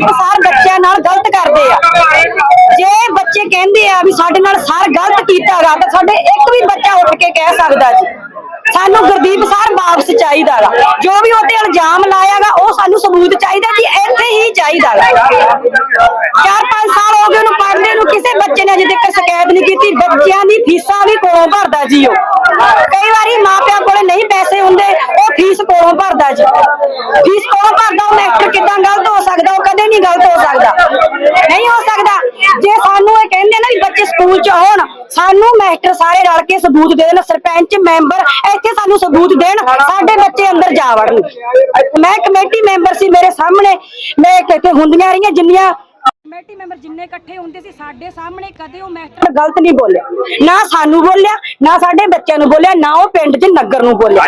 ਵੀ ਬੱਚਿਆਂ ਨਾਲ ਗਲਤ ਕਰਦੇ ਆ। ਜੇ ਬੱਚੇ ਕਹਿੰਦੇ ਆ ਵੀ ਸਾਡੇ ਨਾਲ ਸਰ ਗਲਤ ਕੀਤਾਗਾ ਤਾਂ ਸਾਡੇ ਇੱਕ ਵੀ ਬੱਚਾ ਉੱਠ ਕੇ ਕਹਿ ਸਕਦਾ ਜੀ। ਸਾਨੂੰ ਗੁਰਦੀਪ ਸਰ ਵਾਪਸ ਚਾਹੀਦਾਗਾ ਜੋ ਵੀ ਉਹਤੇ ਇਲਜ਼ਾਮ ਲਾਇਆਗਾ ਉਹ ਸਾਨੂੰ ਸਬੂਤ ਚਾਹੀਦਾ ਜੀ, ਇੱਥੇ ਹੀ ਚਾਹੀਦਾਗਾ ਚਾਰ ਪੰਜ ਸਾਲ ਹੋ ਗਏ ਉਹਨੂੰ ਪੜ੍ਹਦੇ ਨੂੰ, ਕਿਸੇ ਬੱਚੇ ਨੇ ਅਜੇ ਤੱਕ ਸ਼ਿਕਾਇਤ ਨਹੀਂ ਕੀਤੀ, ਬੱਚਿਆਂ ਦੀ ਫੀਸਾਂ ਵੀ ਕੋਲੋਂ ਭਰਦਾ ਜੀ ਉਹ। ਕਈ ਵਾਰੀ ਮਾਪਿਆਂ ਕੋਲੇ ਨਹੀਂ ਪੈਸੇ ਹੁੰਦੇ, ਉਹ ਫੀਸ ਕੋਲੋਂ ਭਰਦਾ ਜੀ। ਫੀਸ ਕੋਲੋਂ ਭਰਦਾ ਉਹ ਮਾਸਟਰ ਕਿਦਾਂ ਗਲਤ ਹੋ ਸਕਦਾ ਉਹ ਕਦੇ ਨਹੀਂ ਗਲਤ ਹੋ ਸਕਦਾ। ਨਹੀਂ ਹੋ ਸਕਦਾ। ਜੇ ਸਾਨੂੰ ਇਹ ਕਹਿੰਦੇ ਨਾ ਵੀ ਬੱਚੇ ਸਕੂਲ ਚ ਆਉਣ ਸਾਨੂੰ ਮਾਸਟਰ ਸਾਰੇ ਰਲ ਕੇ ਸਬੂਤ ਦੇ ਦੇਣ, ਸਰਪੰਚ, ਮੈਂਬਰ ਇੱਥੇ ਸਾਨੂੰ ਸਬੂਤ ਦੇਣ, ਸਾਡੇ ਬੱਚੇ ਅੰਦਰ ਜਾ ਵੜਨ। ਮੈਂ ਕਮੇਟੀ ਮੈਂਬਰ ਸੀ, ਮੇਰੇ ਸਾਹਮਣੇ ਮੈਂ ਇੱਥੇ ਹੁੰਦੀਆਂ ਰਹੀਆਂ, ਜਿੰਨੀਆਂ ਕਮੇਟੀ ਮੈਂਬਰ ਜਿੰਨੇ ਇਕੱਠੇ ਹੁੰਦੇ ਸੀ, ਸਾਡੇ ਸਾਹਮਣੇ ਕਦੇ ਉਹ ਮਾਸਟਰ ਗਲਤ ਨਹੀਂ ਬੋਲਿਆ। ਨਾ ਸਾਨੂੰ ਬੋਲਿਆ, ਨਾ ਸਾਡੇ ਬੱਚਿਆਂ ਨੂੰ ਬੋਲਿਆ, ਨਾ ਉਹ ਪਿੰਡ 'ਚ ਨਗਰ ਨੂੰ ਬੋਲਿਆ।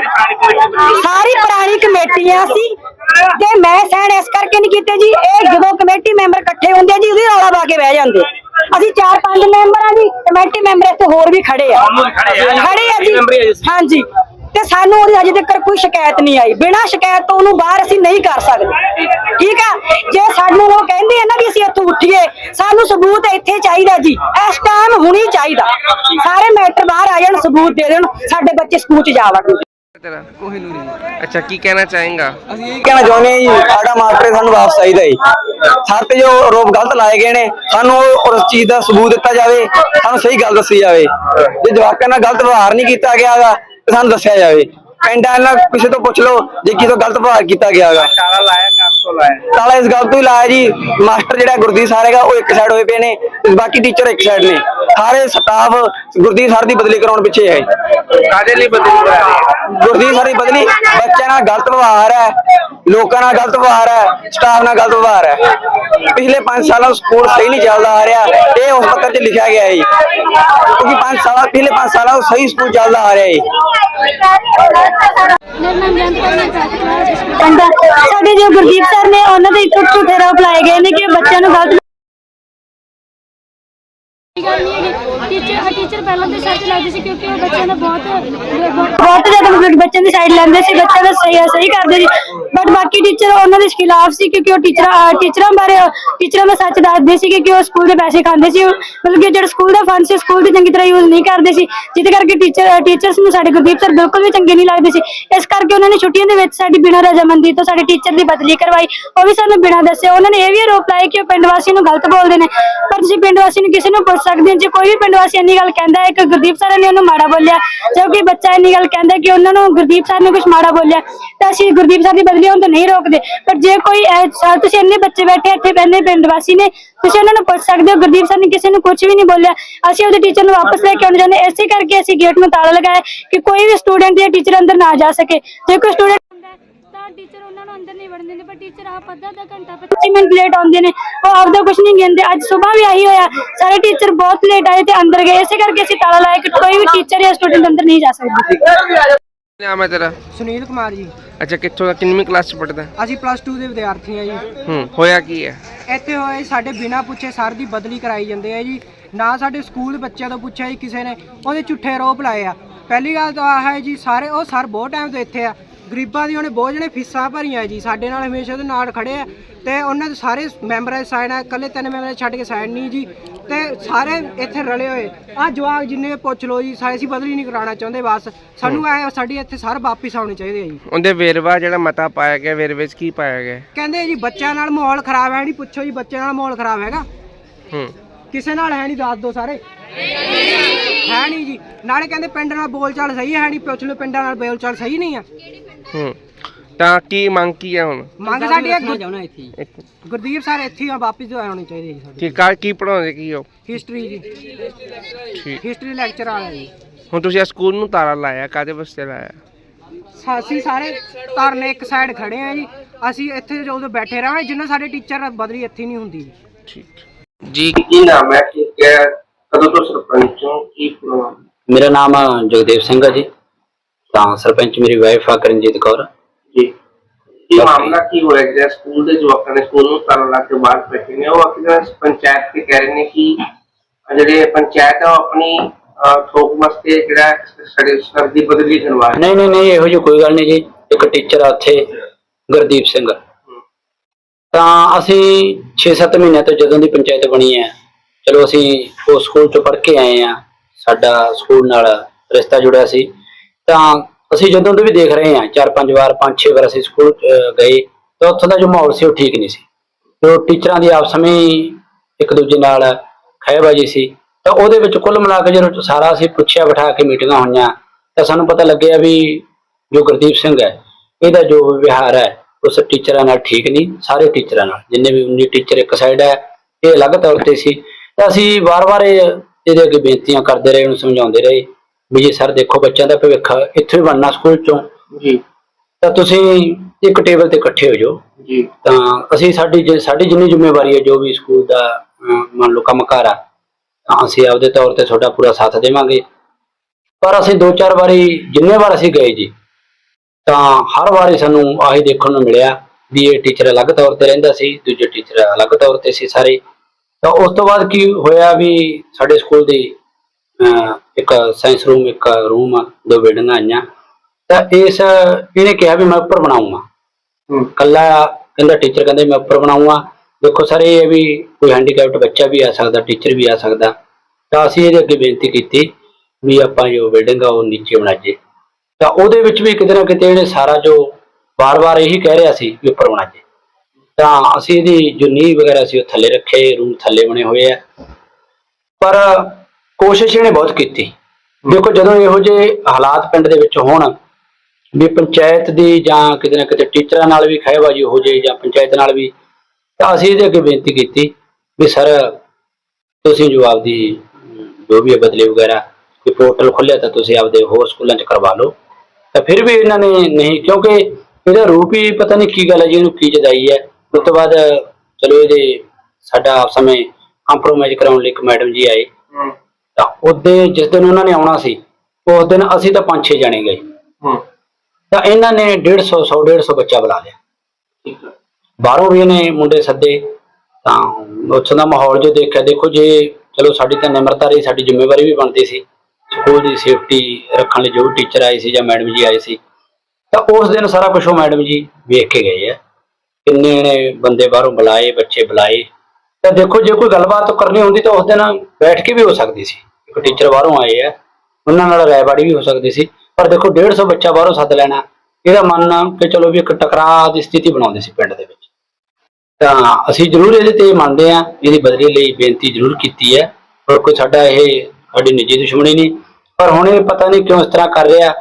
ਸਾਰੀ ਪੁਰਾਣੀ ਕਮੇਟੀਆਂ ਸੀ ਤੇ ਮੈਂ ਸਹਿਣ ਇਸ ਕਰਕੇ ਨਹੀਂ ਕੀਤੇ ਜੀ ਇਹ ਜਦੋਂ ਕਮੇਟੀ ਮੈਂਬਰ ਇਕੱਠੇ ਹੁੰਦੇ ਆ ਜੀ ਉਹਦੀ ਰੌਲਾ ਪਾ ਕੇ ਬਹਿ ਜਾਂਦੇ। ਅਸੀਂ ਚਾਰ ਪੰਜ ਮੈਂਬਰ ਆ ਜੀ ਕਮੇਟੀ ਮੈਂਬਰ ਇੱਥੇ ਹੋਰ ਵੀ ਖੜੇ ਆ। ਖੜੇ ਆ ਜੀ ਹਾਂਜੀ। ਤੇ ਸਾਨੂੰ ਉਹਦੀ ਅਜੇ ਤੱਕ ਕੋਈ ਸ਼ਿਕਾਇਤ ਨਹੀਂ ਆਈ। ਬਿਨਾਂ ਸ਼ਿਕਾਇਤ ਤੋਂ ਉਹਨੂੰ ਬਾਹਰ ਅਸੀਂ ਨਹੀਂ ਕਰ ਸਕਦੇ। ਠੀਕ ਆ? ਜੇ ਸਾਨੂੰ ਉਹ ਕਹਿੰਦੇ ਆ ਨਾ ਵੀ ਅਸੀਂ ਇੱਥੋਂ ਉੱਠੀਏ ਸਾਨੂੰ ਸਬੂਤ ਇੱਥੇ ਚਾਹੀਦਾ ਜੀ। ਇਸ ਟਾਈਮ ਹੁਣੀ ਚਾਹੀਦਾ। ਸਾਰੇ ਮੈਟਰ ਬਾਹਰ ਆ ਜਾਣ ਸਬੂਤ ਦੇ ਦੇਣ ਸਾਡੇ ਬੱਚੇ ਸਕੂਲ ਚ ਜਾ ਵੜਨ। ਤੇਰਾ? ਅੱਛਾ, ਕੀ ਕਹਿਣਾ ਚਾਹੇਗਾ? ਅਸੀਂ ਇਹ ਕਹਿਣਾ ਚਾਹੁੰਦੇ ਹਾਂ ਜੀ, ਸਾਡਾ ਮਾਸਟਰ ਸਾਨੂੰ ਵਾਪਸ ਚਾਹੀਦਾ ਜੀ। ਸਰ ਤੇ ਜੋ ਆਰੋਪ ਗਲਤ ਲਾਏ ਗਏ ਨੇ, ਸਾਨੂੰ ਉਹ- ਉਸ ਚੀਜ਼ ਦਾ ਸਬੂਤ ਦਿੱਤਾ ਜਾਵੇ, ਸਾਨੂੰ ਸਹੀ ਗੱਲ ਦੱਸੀ ਜਾਵੇ। ਜੇ ਜਵਾਕਾਂ ਨਾਲ ਗਲਤ ਵਿਵਹਾਰ ਨਹੀਂ ਕੀਤਾ ਗਿਆਗਾ ਤੇ ਸਾਨੂੰ ਦੱਸਿਆ ਜਾਵੇ। ਪਿੰਡਾਂ ਨਾਲ ਕਿਸੇ ਤੋਂ ਪੁੱਛ ਲਓ, ਜੇ ਕਿਸੇ ਤੋਂ ਗਲਤ ਵਿਵਹਾਰ ਕੀਤਾ ਗਿਆਗਾ ਤਾਲਾ ਲਾਇਆ ਕਾਸ ਤੋਂ ਲਾਇਆ ਤਾਲਾ ਇਸ ਗੱਲ ਤੋਂ ਹੀ ਲਾਇਆ ਜੀ, ਮਾਸਟਰ ਜਿਹੜਾ ਗੁਰਦੀਪ ਸਰ ਉਹ ਇੱਕ ਸਾਈਡ ਹੋਏ ਪਏ ਨੇ, ਤੇ ਬਾਕੀ ਟੀਚਰ ਇੱਕ ਸਾਈਡ ਨੇ। ਸਾਰੇ ਸਟਾਫ ਗੁਰਦੀਪ ਸਰ ਦੀ ਬਦਲੀ ਕਰਾਉਣ ਪਿੱਛੇ ਹੈ। ਕਾਦੇ ਲਈ ਬਦਲੀ ਕਰਾ ਰਹੇ? ਗੁਰਦੀਪ ਸਰ ਦੀ ਬਦਲੀ ਬੱਚਿਆਂ ਨਾਲ ਗਲਤ ਵਿਵਹਾਰ ਹੈ ਲੋਕਾਂ ਨਾਲ ਗਲਤ ਵਿਵਹਾਰ ਹੈ ਸਟਾਫ ਨਾਲ ਗਲਤ ਵਿਵਹਾਰ ਹੈ। ਪਿਛਲੇ 5 ਸਾਲਾਂ ਤੋਂ ਸਕੂਲ ਸਹੀ ਨਹੀਂ ਚੱਲਦਾ ਆ ਰਿਹਾ ਇਹ ਉਸ ਪੱਤਰ 'ਚ ਲਿਖਿਆ ਗਿਆ ਹੈ ਜੀ। ਕਿਉਂਕਿ 5 ਸਾਲਾਂ ਪਿਛਲੇ 5 ਸਾਲਾਂ ਤੋਂ ਸਹੀ ਸਕੂਲ ਚੱਲਦਾ ਆ ਰਿਹਾ ਹੈ ਸਾਡੇ ਜੋ ਗੁਰਦੀਪ ਸਰ ਨੇ ਉਹਨਾਂ ਦੇ ਝੂਠ ਝੂਠੇ ਆਰੋਪ ਲਾਏ ਗਏ ਨੇ ਕਿ ਬੱਚਿਆਂ ਨੂੰ ਗਲਤ ਗੱਲ ਨਹੀਂ ਹੈਗੀ। ਟੀਚਰ ਟੀਚਰ ਪਹਿਲਾਂ ਤੇ ਸੱਚ ਲੱਗਦੀ ਸੀ ਕਿਉਂਕਿ ਉਹ ਬੱਚਿਆਂ ਦਾ ਬਹੁਤ ਬਹੁਤ ਜ਼ਿਆਦਾ ਮਤਲਬ ਬੱਚਿਆਂ ਦੀ ਸਾਈਡ ਲੈਂਦੇ ਸੀ, ਬੱਚਿਆਂ ਦਾ ਸਹੀ ਸਹੀ ਕਰਦੇ ਸੀ। ਬਟ ਬਾਕੀ ਟੀਚਰ ਉਹਨਾਂ ਦੇ ਖਿਲਾਫ ਸੀ ਕਿਉਂਕਿ ਉਹ ਟੀਚਰਾਂ ਟੀਚਰਾਂ ਬਾਰੇ ਟੀਚਰਾਂ ਦਾ ਸੱਚ ਦੱਸਦੇ ਸੀ ਕਿ ਉਹ ਸਕੂਲ ਦੇ ਪੈਸੇ ਖਾਂਦੇ ਸੀ। ਮਤਲਬ ਕਿ ਜਿਹੜਾ ਸਕੂਲ ਦਾ ਫੰਡ ਸੀ ਸਕੂਲ ਦੀ ਚੰਗੀ ਤਰ੍ਹਾਂ ਯੂਜ਼ ਨਹੀਂ ਕਰਦੇ ਸੀ। ਜਿਹਦੇ ਕਰਕੇ ਟੀਚਰ ਟੀਚਰਸ ਨੂੰ ਸਾਡੇ ਗੁਰਦੀਪ ਸਰ ਬਿਲਕੁਲ ਵੀ ਚੰਗੇ ਨਹੀਂ ਲੱਗਦੇ ਸੀ। ਇਸ ਕਰਕੇ ਉਹਨਾਂ ਨੇ ਛੁੱਟੀਆਂ ਦੇ ਵਿੱਚ ਸਾਡੀ ਬਿਨਾਂ ਰਜਾਮੰਦੀ ਤੋਂ ਸਾਡੇ ਟੀਚਰ ਦੀ ਬਦਲੀ ਕਰਵਾਈ। ਉਹ ਵੀ ਸਾਨੂੰ ਬਿਨਾਂ ਦੱਸੇ। ਉਹਨਾਂ ਨੇ ਇਹ ਵੀ ਆਰੋਪ ਲਾਇਆ ਕਿ ਉਹ ਪਿੰਡ ਵਾਸੀ ਨੂੰ ਗਲਤ ਬੋਲਦੇ ਨੇ। ਪਰ ਤੁਸੀਂ ਪਿੰਡ ਵਾਸੀ ਨੂੰ ਕਿਸੇ ਨੂੰ ਸਕਦੇ ਹੋ ਜੇ, ਕੋਈ ਵੀ ਪਿੰਡ ਵਾਸੀ ਇੰਨੀ ਗੱਲ ਕਹਿੰਦਾ ਹੈ ਕਿ ਗੁਰਦੀਪ ਸਰ ਨੇ ਉਹਨੂੰ ਮਾੜਾ ਬੋਲਿਆ, ਜੇ ਕੋਈ ਬੱਚਾ ਇੰਨੀ ਗੱਲ ਕਹਿੰਦਾ ਕਿ ਉਹਨਾਂ ਨੂੰ ਗੁਰਦੀਪ ਸਰ ਨੇ ਕੁਝ ਮਾੜਾ ਬੋਲਿਆ, ਤਾਂ ਅਸੀਂ ਗੁਰਦੀਪ ਸਰ ਦੀ ਬਦਲੀ ਹੋਣ ਤੋਂ ਨਹੀਂ ਰੋਕਦੇ। ਪਰ ਜੇ ਕੋਈ ਸਰ, ਤੁਸੀਂ ਇੰਨੇ ਬੱਚੇ ਬੈਠੇ ਇੱਥੇ ਬੈਠੇ ਪਿੰਡ ਵਾਸੀ ਨੇ, ਤੁਸੀਂ ਉਹਨਾਂ ਨੂੰ ਪੁੱਛ ਸਕਦੇ ਹੋ, ਗੁਰਦੀਪ ਸਰ ਨੇ ਕਿਸੇ ਨੂੰ ਕੁਝ ਵੀ ਨਹੀਂ ਬੋਲਿਆ। ਅਸੀਂ ਉਹਦੇ ਟੀਚਰ ਨੂੰ ਵਾਪਸ ਲੈ ਕੇ ਆਉਣਾ ਚਾਹੁੰਦੇ ਇਸੇ ਕਰਕੇ ਅਸੀਂ ਗੇਟ ਨੂੰ ਤਾਲਾ ਲਗਾਇਆ ਕਿ ਕੋਈ ਵੀ ਸਟੂਡੈਂਟ ਜਾਂ ਟੀਚਰ ਅੰਦਰ ਨਾ ਜਾ ਸਕੇ। ਜੇ ਕੋਈ ਸਟੂਡੈਂਟ ਤਾਂ ਟੀਚਰ ਉਹਨਾਂ ਨੂੰ ਅੰਦਰ ਨਹੀਂ ਵੜਨ ਦਿੰਦੇ ਪਰ ਟੀਚਰ ਆਪ ਅੱਧਾ ਅੱਧਾ ਘੰਟਾ 25 ਮਿੰਟ ਲੇਟ ਆਉਂਦੇ ਨੇ ਉਹ ਆਪਦਾ ਕੁਝ ਨਹੀਂ ਗਿਣਦੇ ਅੱਜ ਸਵੇਰ ਵੀ ਆਹੀ ਹੋਇਆ ਸਾਰੇ ਟੀਚਰ ਬਹੁਤ ਲੇਟ ਆਏ ਤੇ ਅੰਦਰ ਗਏ ਇਸੇ ਕਰਕੇ ਅਸੀਂ ਤਾਲਾ ਲਾਇਆ ਕਿ ਕੋਈ ਵੀ ਟੀਚਰ ਜਾਂ ਸਟੂਡੈਂਟ ਅੰਦਰ ਨਹੀਂ ਜਾ ਸਕਦਾ। ਨਾਮ ਹੈ ਤੇਰਾ? ਸੁਨੀਲ ਕੁਮਾਰ ਜੀ। ਅੱਛਾ ਕਿੱਥੋਂ ਦਾ ਕਿੰਨਵੀਂ ਕਲਾਸ ਚ ਪੜਦਾ ਅਸੀਂ ਪਲੱਸ 2 ਦੇ ਵਿਦਿਆਰਥੀ ਹਾਂ ਜੀ। ਹੂੰ ਹੋਇਆ ਕੀ ਹੈ? ਇੱਥੇ ਹੋਏ ਸਾਡੇ ਬਿਨਾਂ ਪੁੱਛੇ ਸਰ ਦੀ ਬਦਲੀ ਕਰਾਈ ਜਾਂਦੇ ਆ ਜੀ। ਨਾ ਸਾਡੇ ਸਕੂਲ ਬੱਚਿਆਂ ਤੋਂ ਪੁੱਛਿਆ ਜੀ ਕਿਸੇ ਨੇ ਉਹਦੇ ਝੁੱਠੇ ਆਰੋਪ ਲਾਏ ਆ। ਪਹਿਲੀ ਗੱਲ ਤਾਂ ਆਹ ਹੈ ਜੀ ਸਾਰੇ ਉਹ ਸਰ ਬਹੁਤ ਟਾਈਮ ਤੋਂ ਇੱਥੇ ਆ। ਗਰੀਬਾਂ ਦੀ ਉਹਨੇ ਬਹੁਤ ਜਣੇ ਫੀਸਾਂ ਭਰੀਆਂ ਜੀ ਸਾਡੇ ਨਾਲ ਹਮੇਸ਼ਾ ਉਹਦੇ ਨਾਲ ਖੜੇ ਆ ਤੇ ਉਹਨਾਂ ਦੇ ਸਾਰੇ ਮੈਂਬਰਾਂ ਦੇ ਸਾਈਨ ਆ ਇਕੱਲੇ ਤਿੰਨ ਮੈਂਬਰਾਂ ਦੇ ਛੱਡ ਕੇ ਸਾਈਨ ਨਹੀਂ ਜੀ ਤੇ ਸਾਰੇ ਇੱਥੇ ਰਲੇ ਹੋਏ। ਆ ਜਵਾਕ ਜਿੰਨੇ ਪੁੱਛ ਲਓ ਜੀ ਸਾਰੇ ਅਸੀਂ ਬਦਲੀ ਨਹੀਂ ਕਰਾਉਣਾ ਚਾਹੁੰਦੇ ਬਸ ਸਾਨੂੰ ਐ ਸਾਡੀ ਇੱਥੇ ਸਰ ਵਾਪਿਸ ਆਉਣੇ ਚਾਹੀਦੇ ਆ ਜੀ। ਉਹਦੇ ਵੇਰਵਾ ਜਿਹੜਾ ਮਤਾ ਪਾਇਆ ਗਿਆ ਵੇਰਵੇ ਚ ਕੀ ਪਾਇਆ ਗਿਆ? ਕਹਿੰਦੇ ਜੀ ਬੱਚਿਆਂ ਨਾਲ ਮਾਹੌਲ ਖਰਾਬ ਹੈ ਨਹੀਂ ਪੁੱਛੋ ਜੀ ਬੱਚਿਆਂ ਨਾਲ ਮਾਹੌਲ ਖਰਾਬ ਹੈਗਾ? ਹੂੰ। ਕਿਸੇ ਨਾਲ ਹੈ ਨਹੀਂ ਦੱਸ ਦੋ ਸਾਰੇ। ਹੈ ਨਹੀਂ ਜੀ। ਨਾਲੇ ਕਹਿੰਦੇ ਪਿੰਡ ਨਾਲ ਬੋਲਚਾਲ ਸਹੀ ਹੈ ਨਹੀਂ ਪੁੱਛ ਲਓ ਪਿੰਡਾਂ ਨਾਲ ਬੋਲਚਾਲ ਸਹੀ ਨਹੀਂ ਆ। ਹੂੰ। ਤਾਂ ਕੀ ਮੰਗ ਕੀ ਹੈ ਹੁਣ? ਮੰਗ ਸਾਡੀ ਇੱਕ ਇੱਕ ਗੁਰਦੀਪ ਸਰ ਇੱਥੇ ਹੀ ਆ ਵਾਪਿਸ ਆਉਣੇ ਚਾਹੀਦੇ ਜੀ ਸਾਡੇ। ਕੀ ਕਾ ਕੀ ਪੜਾਉਂਦੇ ਕੀ ਹੋ? ਹਿਸਟਰੀ ਜੀ। ਠੀਕ। ਹਿਸਟਰੀ ਲੈਕਚਰ ਵਾਲਾ ਜੀ। ਹੁਣ ਤੁਸੀਂ ਸਕੂਲ ਨੂੰ ਤਾਲਾ ਲਾਇਆ ਕਾਦੇ ਵਾਸਤੇ ਲਾਇਆ? ਅਸੀਂ ਸਾਰੇ ਧਰਨੇ ਇੱਕ ਸਾਈਡ ਖੜੇ ਆ ਜੀ। ਅਸੀਂ ਇੱਥੇ ਜਦੋਂ ਬੈਠੇ ਰਹਾਂਗੇ ਜਿੰਨਾ ਸਾਡੇ ਟੀਚਰ ਬਦਲੀ ਇੱਥੇ ਨਹੀਂ ਹੁੰਦੀ। ਜੀ ਠੀਕ। ਜੀ ਕੀ ਨਾਮ ਹੈ? ਕੀ ਕਦੋਂ ਤੋਂ ਸਰਪੰਚ ਹੋ? ਕੀ ਪ੍ਰੋਗਰਾਮ? ਮੇਰਾ ਨਾਮ ਜਗਦੇਵ ਸਿੰਘ ਹੈ ਜੀ। ਤਾਂ ਸਰਪੰਚ ਮੇਰੀ ਵਾਈਫ ਆ ਕਰਨਜੀਤ ਕੌਰ। ਜੀ। ਇਹ ਮਾਮਲਾ ਕੀ ਹੋਇਆ? ਜਿਹੜਾ ਸਕੂਲ ਦੇ ਜਵਾਕਾਂ ਨੇ ਸਕੂਲ ਨੂੰ ਤਾਲਾ ਲਾ ਕੇ ਬਾਹਰ ਬੈਠੇ ਨੇ ਉਹ ਅਕਸਰ ਪੰਚਾਇਤ ਤੇ ਕਹਿ ਰਹੇ ਨੇ ਕਿ ਜਿਹੜੇ ਪੰਚਾਇਤ ਆ ਉਹ ਆਪਣੀ ਥੋਕ ਵਾਸਤੇ ਜਿਹੜਾ ਸਾਡੇ ਸਰ ਦੀ ਬਦਲੀ ਕਰਵਾ ਨਹੀਂ ਨਹੀਂ ਨਹੀਂ ਇਹੋ ਜਿਹੀ ਕੋਈ ਗੱਲ ਨਹੀਂ ਜੀ। ਇੱਕ ਟੀਚਰ ਆ ਉੱਥੇ ਗੁਰਦੀਪ ਸਿੰਘ। ਤਾਂ ਅਸੀਂ 6-7 ਮਹੀਨਿਆਂ ਤੋਂ ਜਦੋਂ ਦੀ ਪੰਚਾਇਤ ਬਣੀ ਹੈ ਚਲੋ ਅਸੀਂ ਉਸ ਸਕੂਲ ਚ ਪੜ੍ਹ ਕੇ ਆਏ ਆ ਸਾਡਾ ਸਕੂਲ ਨਾਲ ਰਿਸ਼ਤਾ ਜੁੜਿਆ ਸੀ। ਤਾਂ ਅਸੀਂ ਜਦੋਂ ਤੋਂ ਵੀ ਦੇਖ ਰਹੇ ਹਾਂ, ਚਾਰ ਪੰਜ ਵਾਰ, ਪੰਜ ਛੇ ਵਾਰ ਅਸੀਂ ਸਕੂਲ ਗਏ, ਤਾਂ ਉੱਥੋਂ ਦਾ ਜੋ ਮਾਹੌਲ ਸੀ ਉਹ ਠੀਕ ਨਹੀਂ ਸੀ। ਤੇ ਉਹ ਟੀਚਰਾਂ ਦੀ ਆਪਸ ਵਿੱਚ ਇੱਕ ਦੂਜੇ ਨਾਲ ਖਹਿਬਾਜੀ ਸੀ, ਤਾਂ ਉਹਦੇ ਵਿੱਚ ਕੁੱਲ ਮਿਲਾ ਕੇ ਜਦੋਂ ਸਾਰਾ ਅਸੀਂ ਪੁੱਛਿਆ, ਬਿਠਾ ਕੇ ਮੀਟਿੰਗਾਂ ਹੋਈਆਂ, ਤਾਂ ਸਾਨੂੰ ਪਤਾ ਲੱਗਿਆ ਵੀ ਜੋ ਗੁਰਦੀਪ ਸਿੰਘ ਹੈ, ਇਹਦਾ ਜੋ ਵਿਵਹਾਰ ਹੈ ਉਸ ਟੀਚਰਾਂ ਨਾਲ ਠੀਕ ਨਹੀਂ, ਸਾਰੇ ਟੀਚਰਾਂ ਨਾਲ। ਜਿੰਨੇ ਵੀ 19 ਟੀਚਰ ਇੱਕ ਸਾਈਡ ਹੈ, ਇਹ ਅਲੱਗ ਤੌਰ ਤੇ ਸੀ। ਤਾਂ ਅਸੀਂ ਵਾਰ-ਵਾਰ ਇਹਦੇ ਅੱਗੇ ਬੇਨਤੀਆਂ ਕਰਦੇ ਰਹੇ, ਉਹਨੂੰ ਸਮਝਾਉਂਦੇ ਰਹੇ। ਵੀ ਜੀ ਸਰ ਦੇਖੋ ਬੱਚਿਆਂ ਦਾ ਭਵਿੱਖ ਇੱਥੇ ਬਣਨਾ ਸਕੂਲ ਚੋਂ। ਜੀ। ਤਾਂ ਤੁਸੀਂ ਇੱਕ ਟੇਬਲ ਤੇ ਇਕੱਠੇ ਹੋ ਜਾਓ। ਜੀ। ਤਾਂ ਅਸੀਂ ਸਾਡੀ ਜੇ- ਸਾਡੀ ਜਿੰਨੀ ਜ਼ਿੰਮੇਵਾਰੀ ਹੈ ਜੋ ਵੀ ਸਕੂਲ ਦਾ ਮੰਨ ਲਓ ਕੰਮਕਾਰ ਆ ਤਾਂ ਅਸੀਂ ਆਪਦੇ ਤੌਰ ਤੇ ਤੁਹਾਡਾ ਪੂਰਾ ਸਾਥ ਦੇਵਾਂਗੇ। ਪਰ ਅਸੀਂ ਦੋ ਚਾਰ ਵਾਰੀ ਜਿੰਨੇ ਵਾਰ ਅਸੀਂ ਗਏ ਜੀ ਤਾਂ ਹਰ ਵਾਰੀ ਸਾਨੂੰ ਆਹੀ ਦੇਖਣ ਨੂੰ ਮਿਲਿਆ ਵੀ ਇਹ ਟੀਚਰ ਅਲੱਗ ਤੌਰ ਤੇ ਰਹਿੰਦਾ ਸੀ ਦੂਜੇ ਟੀਚਰ ਅਲੱਗ ਤੌਰ ਤੇ ਸੀ ਸਾਰੇ। ਤਾਂ ਉਸ ਤੋਂ ਬਾਅਦ ਕੀ ਹੋਇਆ ਵੀ ਸਾਡੇ ਸਕੂਲ ਦੀ ਇੱਕ ਸਾਇੰਸ ਰੂਮ ਇੱਕ ਰੂਮ ਦੋ ਬਿਲਡਿੰਗਾਂ ਆਈਆਂ। ਤਾਂ ਇਸ ਇਹਨੇ ਕਿਹਾ ਵੀ ਮੈਂ ਉੱਪਰ ਬਣਾਉਂਗਾ ਕੱਲਾ ਕਹਿੰਦਾ ਟੀਚਰ ਕਹਿੰਦੇ ਮੈਂ ਉੱਪਰ ਬਣਾਉਂਗਾ ਦੇਖੋ ਸਰ ਇਹ ਵੀ ਕੋਈ ਹੈਂਡੀਕੈਪਟ ਬੱਚਾ ਵੀ ਆ ਸਕਦਾ ਟੀਚਰ ਵੀ ਆ ਸਕਦਾ। ਤਾਂ ਅਸੀਂ ਇਹਦੇ ਅੱਗੇ ਬੇਨਤੀ ਕੀਤੀ ਵੀ ਆਪਾਂ ਜੋ ਬਿਲਡਿੰਗ ਆ ਉਹ ਨੀਚੇ ਬਣਾਈਏ। ਤਾਂ ਉਹਦੇ ਵਿੱਚ ਵੀ ਕਿਤੇ ਨਾ ਕਿਤੇ ਇਹਨੇ ਸਾਰਾ ਜੋ ਵਾਰ-ਵਾਰ ਇਹੀ ਕਹਿ ਰਿਹਾ ਸੀ ਵੀ ਉੱਪਰ ਬਣਾਈਏ। ਤਾਂ ਅਸੀਂ ਇਹਦੀ ਜੋ ਨੀਂਹ ਵਗੈਰਾ ਸੀ ਉਹ ਥੱਲੇ ਰੱਖੇ ਰੂਮ ਥੱਲੇ ਬਣੇ ਹੋਏ ਆ। ਪਰ ਕੋਸ਼ਿਸ਼ ਇਹਨੇ ਬਹੁਤ ਕੀਤੀ। ਦੇਖੋ ਜਦੋਂ ਇਹੋ ਜਿਹੇ ਹਾਲਾਤ ਪਿੰਡ ਦੇ ਵਿੱਚ ਹੋਣ, ਵੀ ਪੰਚਾਇਤ ਦੀ ਜਾਂ ਕਿਤੇ ਨਾ ਕਿਤੇ ਟੀਚਰਾਂ ਨਾਲ ਵੀ ਖਹਿਬਾਜੀ ਹੋ ਜੇ ਜਾਂ ਪੰਚਾਇਤ ਨਾਲ ਵੀ, ਤਾਂ ਅਸੀਂ ਇਹਦੇ ਅੱਗੇ ਬੇਨਤੀ ਕੀਤੀ ਵੀ ਸਰ, ਤੁਸੀਂ ਜੋ ਆਪਦੀ, ਜੋ ਵੀ ਹੈ ਬਦਲੀ ਵਗੈਰਾ, ਕੋਈ ਪੋਰਟਲ ਖੁੱਲਿਆ ਤਾਂ ਤੁਸੀਂ ਆਪਦੇ ਹੋਰ ਸਕੂਲਾਂ 'ਚ ਕਰਵਾ ਲਓ। ਤਾਂ ਫਿਰ ਵੀ ਇਹਨਾਂ ਨੇ ਨਹੀਂ, ਕਿਉਂਕਿ ਇਹਦਾ ਰੂਪ ਹੀ ਪਤਾ ਨਹੀਂ ਕੀ ਗੱਲ ਹੈ, ਜੀ ਇਹਨੂੰ ਕੀ ਜਦਾਈ ਹੈ। ਉਸ ਤੋਂ ਬਾਅਦ ਚਲੋ ਇਹਦੇ ਸਾਡਾ ਆਪ ਸਮੇਂ ਕੰਪਰੋਮਾਈਜ਼ ਕਰਾਉਣ ਲਈ ਇੱਕ ਮੈਡਮ ਜੀ ਆਏ। ਤਾਂ ਉਹਦੇ ਜਿਸ ਦਿਨ ਉਹਨਾਂ ਨੇ ਆਉਣਾ ਸੀ ਉਸ ਦਿਨ ਅਸੀਂ ਤਾਂ ਪੰਜ ਛੇ ਜਾਣੇ ਗਏ। ਹੂੰ। ਤਾਂ ਇਹਨਾਂ ਨੇ 150 100 150 ਬੱਚਾ ਬੁਲਾ ਲਿਆ। ਠੀਕ ਹੈ। ਬਾਹਰੋਂ ਵੀ ਇਹਨੇ ਮੁੰਡੇ ਸੱਦੇ ਤਾਂ ਉੱਥੋਂ ਦਾ ਮਾਹੌਲ ਜੋ ਦੇਖਿਆ ਦੇਖੋ ਜੇ ਚਲੋ ਸਾਡੀ ਤਾਂ ਨਿਮਰਤਾ ਰਹੀ ਸਾਡੀ ਜ਼ਿੰਮੇਵਾਰੀ ਵੀ ਬਣਦੀ ਸੀ ਸਕੂਲ ਦੀ ਸੇਫਟੀ ਰੱਖਣ ਲਈ ਜੋ ਟੀਚਰ ਆਏ ਸੀ ਜਾਂ ਮੈਡਮ ਜੀ ਆਏ ਸੀ ਤਾਂ ਉਸ ਦਿਨ ਸਾਰਾ ਕੁਝ ਉਹ ਮੈਡਮ ਜੀ ਵੇਖ ਕੇ ਗਏ ਆ। ਕਿੰਨੇ ਨੇ ਬੰਦੇ ਬਾਹਰੋਂ ਬੁਲਾਏ ਬੱਚੇ ਬੁਲਾਏ। ਤਾਂ ਦੇਖੋ ਜੇ ਕੋਈ ਗੱਲਬਾਤ ਕਰਨੀ ਹੁੰਦੀ ਤਾਂ ਉਸ ਦਿਨ ਬੈਠ ਕੇ ਵੀ ਹੋ ਸਕਦੀ ਸੀ। ਇੱਕ ਟੀਚਰ ਬਾਹਰੋਂ ਆਏ ਆ, ਉਹਨਾਂ ਨਾਲ ਰਾਇਬਾੜੀ ਵੀ ਹੋ ਸਕਦੀ ਸੀ। ਪਰ ਦੇਖੋ 150 ਬੱਚਾ ਬਾਹਰੋਂ ਸੱਦ ਲੈਣਾ, ਇਹਦਾ ਮੰਨਣਾ ਕਿ ਚਲੋ ਵੀ ਇੱਕ ਟਕਰਾਅ ਦੀ ਸਥਿਤੀ ਬਣਾਉਂਦੇ ਸੀ ਪਿੰਡ ਦੇ ਵਿੱਚ। ਤਾਂ ਅਸੀਂ ਜ਼ਰੂਰ ਇਹਦੇ ਤੇ ਮੰਨਦੇ ਆ ਇਹਦੀ ਬਦਲੀ ਲਈ ਬੇਨਤੀ ਜ਼ਰੂਰ ਕੀਤੀ ਹੈ। ਪਰ ਕੋਈ ਸਾਡਾ ਇਹ, ਸਾਡੀ ਨਿੱਜੀ ਦੁਸ਼ਮਣੀ ਨਹੀਂ। ਪਰ ਹੁਣ ਇਹ ਪਤਾ ਨਹੀਂ ਕਿਉਂ ਇਸ ਤਰ੍ਹਾਂ ਕਰ ਰਿਹਾ।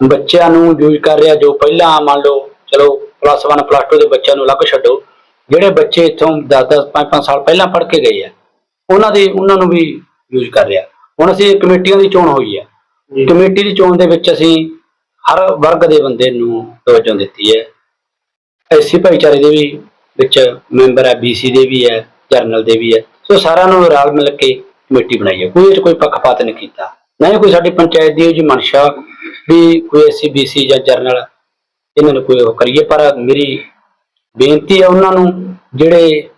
ਬੱਚਿਆਂ ਨੂੰ ਯੂਜ਼ ਕਰ ਰਿਹਾ, ਜੋ ਪਹਿਲਾਂ ਮੰਨ ਲਓ, ਚਲੋ ਪਲੱਸ 1 ਪਲੱਸ 2 ਦੇ ਬੱਚਿਆਂ ਨੂੰ ਅਲੱਗ ਛੱਡੋ। ਜਿਹੜੇ ਬੱਚੇ ਇੱਥੋਂ 10 10 5 5 ਸਾਲ ਪਹਿਲਾਂ ਪੜ੍ਹ ਕੇ ਗਏ ਆ ਉਹਨਾਂ ਦੇ ਉਹਨਾਂ ਨੂੰ ਵੀ ਯੂਜ਼ ਕਰ ਰਿਹਾ ਹੁਣ ਅਸੀਂ ਕਮੇਟੀਆਂ ਦੀ ਚੋਣ ਹੋਈ ਹੈ ਕਮੇਟੀ ਦੀ ਚੋਣ ਦੇ ਵਿੱਚ ਅਸੀਂ ਹਰ ਵਰਗ ਦੇ ਬੰਦੇ ਨੂੰ ਤਵੱਜੋ ਦਿੱਤੀ ਹੈ। ਐਸੀ ਭਾਈਚਾਰੇ ਦੇ ਵੀ ਵਿੱਚ ਮੈਂਬਰ ਹੈ ਬੀਸੀ ਦੇ ਵੀ ਹੈ ਜਰਨਲ ਦੇ ਵੀ ਹੈ। ਸੋ ਸਾਰਿਆਂ ਨੂੰ ਰਲ ਮਿਲ ਕੇ ਕਮੇਟੀ ਬਣਾਈ ਹੈ। ਕੋਈ ਇਹ ਕੋਈ ਪੱਖਪਾਤ ਨਹੀਂ ਕੀਤਾ। ਨਾ ਕੋਈ ਸਾਡੀ ਪੰਚਾਇਤ ਦੀ ਜੀ ਮਨਸ਼ਾ ਵੀ ਕੋਈ ਐਸੀ ਬੀਸੀ ਜਾਂ ਜਰਨਲ ਇਹਨਾਂ ਨੂੰ ਕੋਈ ਉਹ ਕਰੀਏ। ਪਰ ਮੇਰੀ ਬੇਨਤੀ ਹੈ ਉਹਨਾਂ ਨੂੰ, ਜਿਹੜੇ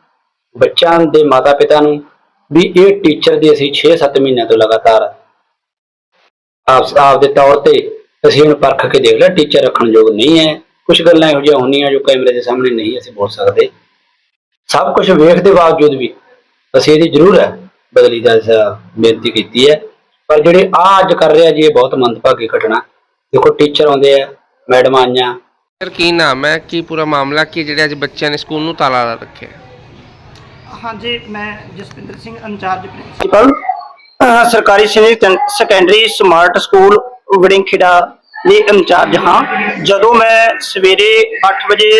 ਬੱਚਿਆਂ ਦੇ ਮਾਤਾ ਪਿਤਾ ਨੂੰ, ਵੀ ਇਹ ਟੀਚਰ ਦੀ ਅਸੀਂ 6-7 ਮਹੀਨਿਆਂ ਤੋਂ ਲਗਾਤਾਰ ਆਪ ਆਪ ਦੇ ਤੌਰ ਤੇ ਅਸੀਂ ਇਹਨੂੰ ਪਰਖ ਕੇ ਦੇਖ ਲਿਆ ਟੀਚਰ ਰੱਖਣ ਯੋਗ ਨਹੀਂ ਹੈ। ਕੁਝ ਗੱਲਾਂ ਇਹੋ ਜਿਹੀਆਂ ਹੁੰਦੀਆਂ ਜੋ ਕੈਮਰੇ ਦੇ ਸਾਹਮਣੇ ਨਹੀਂ ਅਸੀਂ ਬੋਲ ਸਕਦੇ। ਸਭ ਕੁਝ ਵੇਖ ਦੇ ਬਾਵਜੂਦ ਵੀ ਅਸੀਂ ਇਹਦੀ ਜ਼ਰੂਰ ਹੈ ਬਦਲੀ ਦਾ ਬੇਨਤੀ ਕੀਤੀ ਹੈ। ਪਰ ਜਿਹੜੇ ਆ ਅੱਜ ਕਰ ਰਿਹਾ ਜੀ, ਇਹ ਬਹੁਤ ਮੰਦਭਾਗੀ ਘਟਨਾ। ਦੇਖੋ ਟੀਚਰ ਆਉਂਦੇ ਆ, ਮੈਡਮਾਂ ਆਈਆਂ ਸਰ ਕੀ ਨਾਮ ਹੈ? ਕੀ ਪੂਰਾ ਮਾਮਲਾ ਕੀ ਜਿਹੜੇ ਅੱਜ ਬੱਚਿਆਂ ਨੇ ਸਕੂਲ ਨੂੰ ਤਾਲਾ ਲਾ ਰੱਖਿਆ? ਹਾਂਜੀ ਮੈਂ ਜਸਪਿੰਦਰ ਸਿੰਘ ਇੰਚਾਰਜ ਪ੍ਰਿੰਸੀਪਲ। ਅਹ ਸਰਕਾਰੀ senior secondary smart school Warinkhera ਦੇ ਇੰਚਾਰਜ ਹਾਂ। ਜਦੋਂ ਮੈਂ ਸਵੇਰੇ 8 ਵਜੇ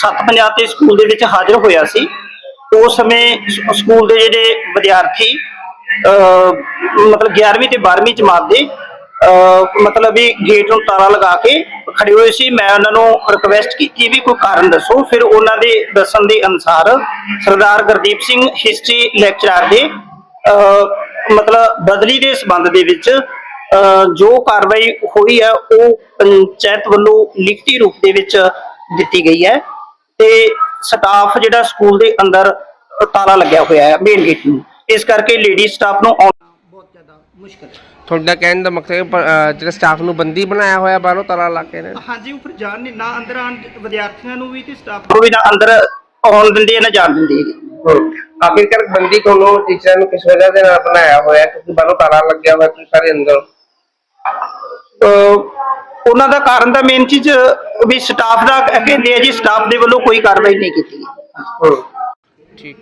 7:50 ਤੇ ਸਕੂਲ ਦੇ ਵਿੱਚ ਹਾਜ਼ਰ ਹੋਇਆ ਸੀ ਉਸ ਸਮੇਂ ਸ- ਸਕੂਲ ਦੇ ਜਿਹੜੇ ਵਿਦਿਆਰਥੀ ਅਹ, ਮਤਲਬ 11ਵੀਂ ਤੇ 12ਵੀਂ ਜਮਾਤ ਦੇ ਅਹ, ਮਤਲਬ ਵੀ ਗੇਟ ਨੂੰ ਤਾਲਾ ਲਗਾ ਕੇ ਖੜੇ ਹੋਏ ਸੀ, ਮੈਂ ਉਹਨਾਂ ਨੂੰ ਰਿਕਵੈਸਟ ਕੀਤੀ ਵੀ ਕੋਈ ਕਾਰਨ ਦੱਸੋ, ਫਿਰ ਉਹਨਾਂ ਦੇ ਦੱਸਣ ਦੇ ਅਨੁਸਾਰ ਸਰਦਾਰ ਗੁਰਦੀਪ ਸਿੰਘ ਹਿਸਟਰੀ ਲੈਕਚਰਰ ਦੇ ਮਤਲਬ ਬਦਲੀ ਦੇ ਸਬੰਧ ਦੇ ਵਿੱਚ ਜੋ ਕਾਰਵਾਈ ਹੋਈ ਹੈ, ਉਹ ਪੰਚਾਇਤ ਵੱਲੋਂ ਲਿਖਤੀ ਰੂਪ ਦੇ ਵਿੱਚ ਦਿੱਤੀ ਗਈ ਹੈ ਤੇ ਸਟਾਫ ਜਿਹੜਾ ਸਕੂਲ ਦੇ ਅੰਦਰ ਤਾਲਾ ਲੱਗਿਆ ਹੋਇਆ ਹੈ ਮੇਨ ਗੇਟ ਨੂੰ। ਇਸ ਕਰਕੇ ਲੇਡੀ ਸਟਾਫ ਨੂੰ ਆਉਣਾ ਬਹੁਤ ਜ਼ਿਆਦਾ ਮੁਸ਼ਕਲ ਹੈ। ਤੁਹਾਡਾ ਕਹਿਣ ਦਾ ਮਕਸਦ ਹੈ ਕਿ ਪ- ਅਹ ਜਿਹੜਾ ਸਟਾਫ ਨੂੰ ਬੰਦੀ ਬਣਾਇਆ ਹੋਇਆ ਬਾਹਰੋਂ ਤਾਲਾ ਲਾ ਕੇ ਨੇ। ਹਾਂਜੀ ਉੱਪਰ ਜਾਣ ਨਹੀਂ ਨਾ ਅੰਦਰ ਆਉਣ ਵਿਦਿਆਰਥੀਆਂ ਨੂੰ ਵੀ ਤੇ ਸਟਾਫ ਨੂੰ ਵੀ ਨਾ ਅੰਦਰ ਆਉਣ ਦਿੰਦੇ ਨਾ ਜਾਣ ਦਿੰਦੇ ਹੈਗੇ। ਆਖਿਰਕਾਰ ਬੰਦੀ ਕੋਲੋਂ ਟੀਚਰਾਂ ਨੂੰ ਕਿਸ ਵਜ੍ਹਾ ਦੇ ਨਾਲ ਬਣਾਇਆ ਹੋਇਆ ਹੈ? ਕਿਉਂਕਿ ਬਾਹਰੋਂ ਤਾਲਾ ਲੱਗਿਆ ਹੋਇਆ ਤੁਸੀਂ ਸਾਰੇ ਅੰਦਰ। ਅਹ ਉਹਨਾਂ ਦਾ ਕਾਰਨ ਤਾਂ ਮੇਨ ਚੀਜ਼ ਵੀ ਸਟਾਫ ਦਾ ਕਹਿੰਦੇ ਆ ਜੀ ਸਟਾਫ ਦੇ ਵੱਲੋਂ ਕੋਈ ਕਾਰਵਾਈ ਨਹੀਂ ਕੀਤੀ। ਠੀਕ।